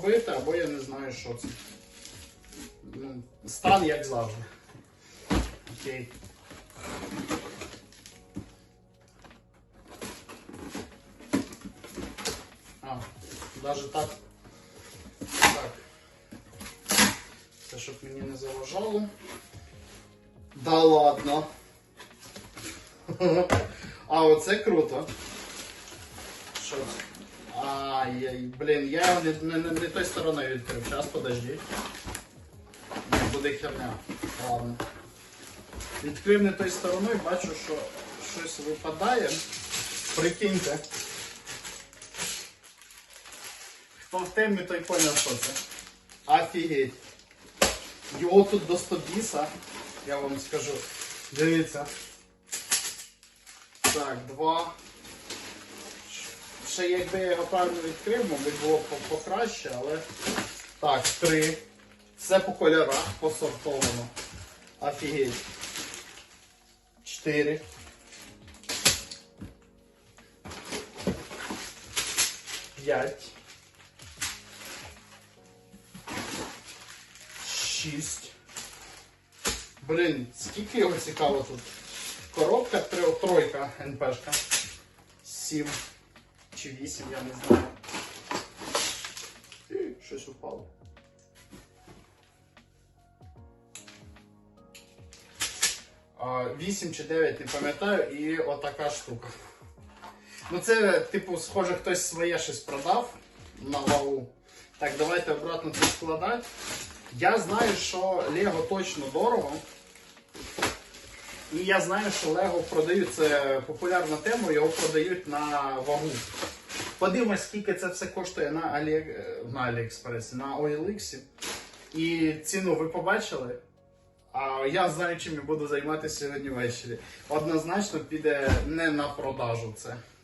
побите, або я не знаю, що це. Ну, стан як завжди. Окей. А, даже так. Так. Це щоб мені не заважало. Да ладно. А, оце круто. Що це? Ай, блін, я його не, не, не, не той стороною відкрив. Зараз подожди. Не буде херня. Ладно. Відкрив не той стороною, бачу, що щось випадає. Прикиньте. Хто в темі, той поняв, що це. Офігеть. Його тут до 100 біса, я вам скажу. Дивіться. Так, два. Ще якби я його правильно відкрив, мабуть, було б покраще, але. Так, три. Все по кольорах посортовано. Офігеть. Чотири. П'ять. Шість. Блін, скільки його цікаво тут. Коробка тройка НПшка. Сім чи вісім, я не знаю. Щось упало. Вісім чи дев'ять, не пам'ятаю, і отака штука. Ну це, типу, схоже, хтось своє щось продав на вагу. Так, давайте обратно це складати. Я знаю, що Лего точно дорого. І я знаю, що Лего продають, це популярна тема, його продають на вагу. Подивимось, скільки це все коштує на, Алі... на Аліекспресі, на OLX. І ціну ви побачили. А я знаю, чим я буду займатися сьогодні ввечері. Однозначно піде не на продажу це.